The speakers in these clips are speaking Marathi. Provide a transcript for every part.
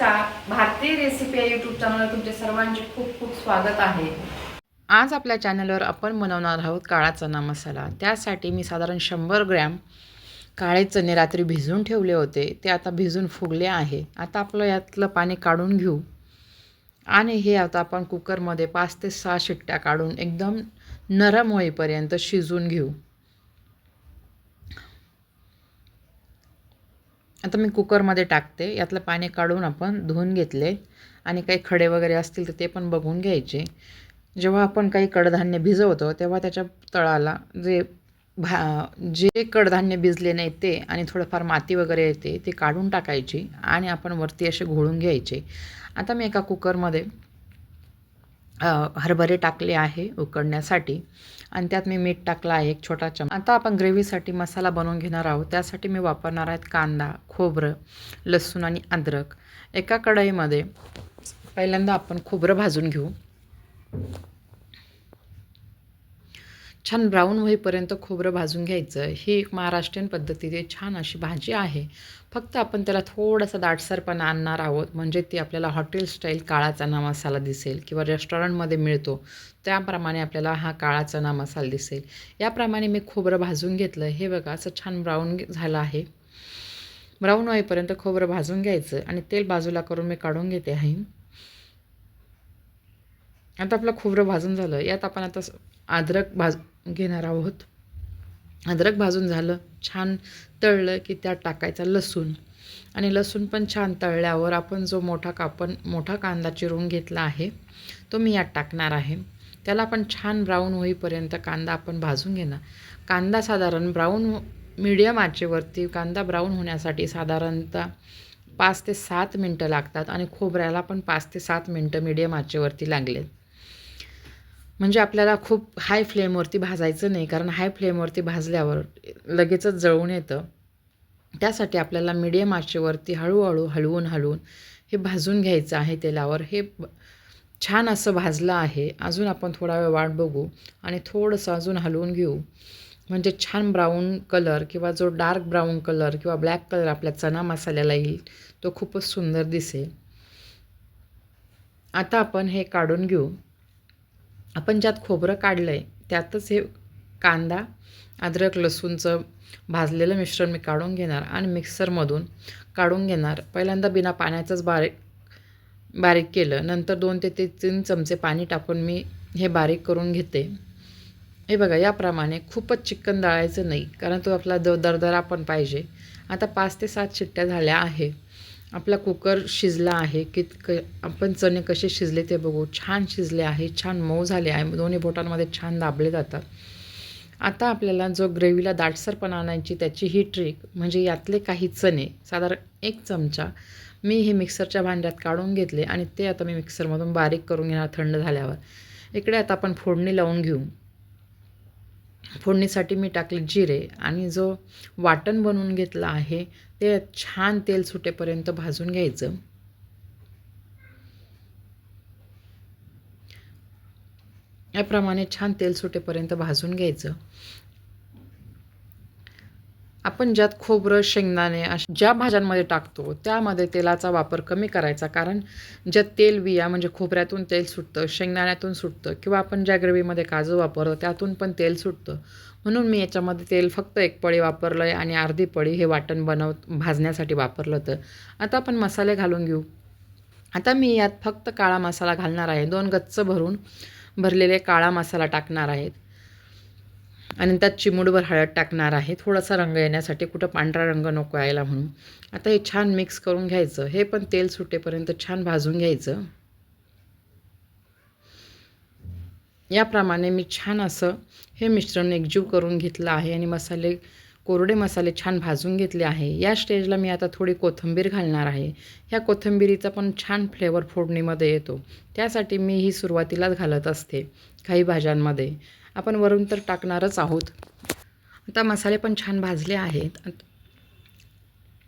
नमस्कार. भारतीय रेसिपी या यूट्यूब चॅनलवर तुमचे सर्वांचे खूप खूप स्वागत आहे. आज आपल्या चॅनलवर आपण बनवणार आहोत काळा चना मसाला. त्यासाठी मी साधारण शंभर ग्रॅम काळे चणे रात्री भिजून ठेवले होते. ते आता भिजून फुगले आहे. आता आपलं यातलं पाणी काढून घेऊ. आणि हे आता आपण कुकरमध्ये पाच ते सहा शिट्ट्या काढून एकदम नरम होईपर्यंत शिजून घेऊ. आता मी कुकरमध्ये टाकते. यातलं पाणी काढून आपण धुवून घेतले. आणि काही खडे वगैरे असतील तर ते पण बघून घ्यायचे. जेव्हा आपण काही कडधान्य भिजवतो तेव्हा त्याच्या तळाला जे भा जे कडधान्य भिजले नाही ते आणि थोडंफार माती वगैरे येते ते काढून टाकायची आणि आपण वरती असे घोळून घ्यायचे. आता मी एका कुकरमध्ये हरभरे टाकले आहे उकडण्यासाठी. आणि त्यात मी मीठ टाकलं आहे एक छोटा चम आता आपण ग्रेव्हीसाठी मसाला बनवून घेणार आहोत. त्यासाठी मी वापरणार आहेत कांदा खोबरं लसूण आणि अद्रक. एका कढईमध्ये पहिल्यांदा आपण खोबरं भाजून घेऊ. छान ब्राऊन होईपर्यंत खोबरं भाजून घ्यायचं. ही एक महाराष्ट्रीयन पद्धतीची छान अशी भाजी आहे. फक्त आपण त्याला थोडासा दाटसरपणा आणणार आहोत. म्हणजे ती आपल्याला हॉटेल स्टाईल काळा चना मसाला दिसेल किंवा रेस्टॉरंटमध्ये मिळतो. त्याप्रमाणे आपल्याला हा काळा चना मसाला दिसेल. याप्रमाणे मी खोबरं भाजून घेतलं. हे बघा असं छान ब्राऊन झालं आहे. ब्राऊन होईपर्यंत खोबरं भाजून घ्यायचं आणि तेल बाजूला करून मी काढून घेते आहे. आता आपलं खोबरं भाजून झालं. यात आपण आता अद्रक भाज घेणार आहोत. अद्रक भाजून झालं छान तळलं की त्यात टाकायचा लसूण. आणि लसूण पण छान तळल्यावर आपण जो मोठा कापण मोठा कांदा चिरून घेतला आहे तो मी यात टाकणार आहे. त्याला आपण छान ब्राऊन होईपर्यंत कांदा आपण भाजून घेणार. कांदा साधारण ब्राऊन हो- मीडियम आचेवरती कांदा ब्राऊन होण्यासाठी साधारणतः पाच ते सात मिनटं लागतात आणि खोबऱ्याला पण पाच ते सात मिनटं मीडियम आचेवरती लागलेत. म्हणजे आपल्याला खूप हाय फ्लेमवरती भाजायचं नाही कारण हाय फ्लेमवरती भाजल्यावर लगेचच जळून येतं. त्यासाठी आपल्याला मिडियम आचेवरती हळूहळू हलवून हलवून हे भाजून घ्यायचं आहे तेलावर. हे छान असं भाजलं आहे. अजून आपण थोडा वेळ वाट बघू आणि थोडंसं अजून हलवून घेऊ. म्हणजे छान ब्राऊन कलर किंवा जो डार्क ब्राऊन कलर किंवा ब्लॅक कलर आपल्या चना मसाल्याला येईल तो खूपच सुंदर दिसेल. आता आपण हे काढून घेऊ. आपण ज्यात खोबरं काढलं आहे त्यातच हे कांदा अद्रक लसूणचं भाजलेलं मिश्रण मी काढून घेणार आणि मिक्सरमधून काढून घेणार. पहिल्यांदा बिना पाण्याचंच बारीक बारीक केलं. नंतर दोन ते तीन चमचे पाणी टाकून मी हे बारीक करून घेते. हे बघा याप्रमाणे खूपच चिकन दळायचं नाही कारण तो आपला द दरदरा पण पाहिजे. आता पाच ते सात शिट्ट्या झाल्या आहे. आपला कुकर शिजला आहे की क आपण चणे कसे शिजले ते बघू. छान शिजले आहे छान मऊ झाले आहे. दोन्ही बोटांमध्ये छान दाबले जातात. आता आपल्याला जो ग्रेव्हीला दाटसरपणा आणायची त्याची ही ट्रिक म्हणजे यातले काही चणे साधारण एक चमचा मी हे मिक्सरच्या भांड्यात काढून घेतले आणि ते आता मी मिक्सरमधून बारीक करून घेणार थंड झाल्यावर. इकडे आता आपण फोडणी लावून घेऊ. फोडणीसाठी मी टाकले जिरे आणि जो वाटण बनवून घेतला आहे ते छान तेल सुटेपर्यंत भाजून घ्यायचं. याप्रमाणे छान तेल सुटेपर्यंत भाजून घ्यायचं. आपण ज्यात खोबरं शेंगदाणे अशा ज्या भाज्यांमध्ये टाकतो त्यामध्ये तेलाचा वापर कमी करायचा. कारण ज्या तेल बिया म्हणजे खोबऱ्यातून तेल सुटतं शेंगदाण्यातून सुटतं किंवा आपण ज्या ग्रेव्हीमध्ये काजू वापरतो त्यातून पण तेल सुटतं. म्हणून मी याच्यामध्ये तेल फक्त एक पळी वापरलं आहे आणि अर्धी पळी हे वाटण बनव भाजण्यासाठी वापरलं होतं. आता आपण मसाले घालून घेऊ. आता मी यात फक्त काळा मसाला घालणार आहे. दोन गच्च भरून भरलेले काळा मसाला टाकणार आहेत आणि त्यात चिमूडभर हळद टाकणार आहे. थोडासा रंग येण्यासाठी कुठं पांढरा रंग नको यायला म्हणून. आता हे छान मिक्स करून घ्यायचं. हे पण तेल सुटेपर्यंत छान भाजून घ्यायचं. याप्रमाणे मी छान असं हे मिश्रण एकजीव करून घेतलं आहे आणि मसाले कोरडे मसाले छान भाजून घेतले आहे. या स्टेजला मी आता थोडी कोथिंबीर घालणार आहे. ह्या कोथिंबीरीचा पण छान फ्लेवर फोडणीमध्ये येतो. त्यासाठी मी ही सुरुवातीलाच घालत असते काही भाज्यांमध्ये. आपण वरून तर टाकणारच आहोत. आता मसाले पण छान भाजले आहेत.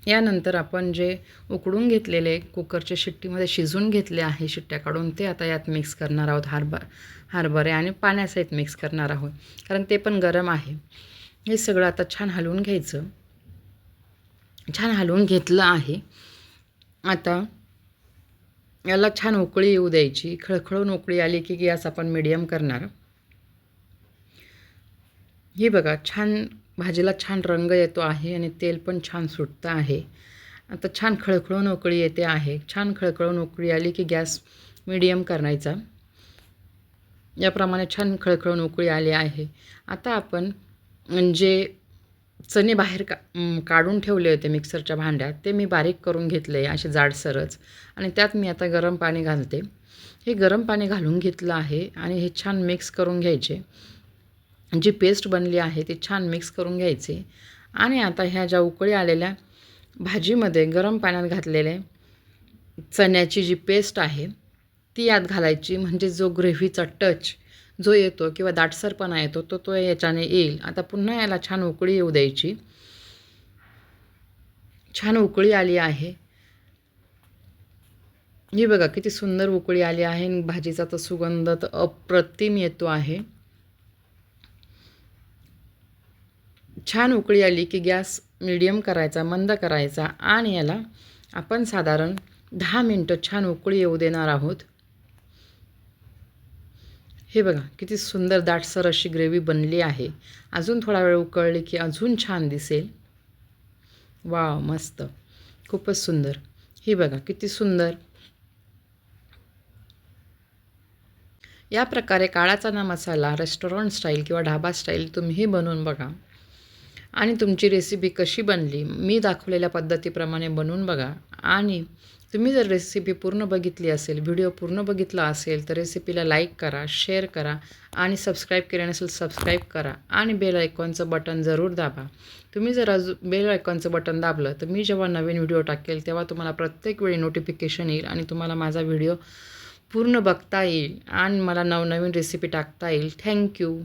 यानंतर आपण जे उकडून घेतलेले कुकरच्या शिट्टीमध्ये शिजून घेतले आहे शिट्ट्या काढून ते आता यात मिक्स करणार आहोत. हरभर हरभरे आणि पाण्यासहित मिक्स करणार आहोत. कारण ते पण गरम आहे. हे सगळं आता छान हलवून घ्यायचं. छान हलवून घेतलं आहे. आता याला छान उकळी येऊ द्यायची. खळखळून उकळी आली की गॅस आपण मिडियम करणार. हे बघा छान भाजीला छान रंग येतो आहे आणि तेल पण छान सुटतं आहे. आता छान खळखळून उकळी येते आहे. छान खळखळून उकळी आली की गॅस मिडियम करायचा. याप्रमाणे छान खळखळून उकळी आली आहे. आता आपण जे चणे बाहेर का काढून ठेवले होते मिक्सरच्या भांड्यात ते मी बारीक करून घेतले असे जाडसरच आणि त्यात मी आता गरम पाणी घालते. हे गरम पाणी घालून घेतलं आहे आणि हे छान मिक्स करून घ्यायचे. जी पेस्ट बनली आहे ती छान मिक्स करून घ्यायची. आणि आता ह्या ज्या उकळी आलेल्या भाजीमध्ये गरम पाण्यात घातलेले चण्याची जी पेस्ट आहे ती यात घालायची. म्हणजे जो ग्रेव्हीचा टच जो येतो किंवा दाटसरपणा येतो तो तो याच्याने येईल. आता पुन्हा याला छान उकळी येऊ द्यायची. छान उकळी आली आहे. ही बघा किती सुंदर उकळी आली आहे. भाजीचा तर सुगंध तर अप्रतिम येतो आहे. छान उकळी आली की गॅस मिडियम करायचा मंद करायचा आणि याला आपण साधारण दहा मिनटं छान उकळी येऊ देणार आहोत. हे बघा किती सुंदर दाटसर अशी ग्रेव्ही बनली आहे. अजून थोडा वेळ उकळली की अजून छान दिसेल. वाव मस्त. खूपच सुंदर. ही बघा किती सुंदर. या प्रकारे काळा चणा मसाला रेस्टॉरंट स्टाईल किंवा ढाबा स्टाईल तुम्हीही बनवून बघा. आणि तुमची रेसिपी कशी बनली? मी दाखवलेल्या पद्धतीप्रमाणे बनवून बघा. आणि तुम्ही जर रेसिपी पूर्ण बघितली असेल व्हिडिओ पूर्ण बघितला असेल तर रेसिपीला लाईक करा शेअर करा आणि सबस्क्राईब केले नसेल सबस्क्राईब करा. आणि बेल आयकॉनचं बटन जरूर दाबा. तुम्ही जर अजून बेल आयकॉनचं बटन दाबलं तर मी जेव्हा नवीन व्हिडिओ टाकेल तेव्हा तुम्हाला प्रत्येक वेळी नोटिफिकेशन येईल आणि तुम्हाला माझा व्हिडिओ पूर्ण बघता येईल आणि मला नवनवीन रेसिपी टाकता येईल. थँक्यू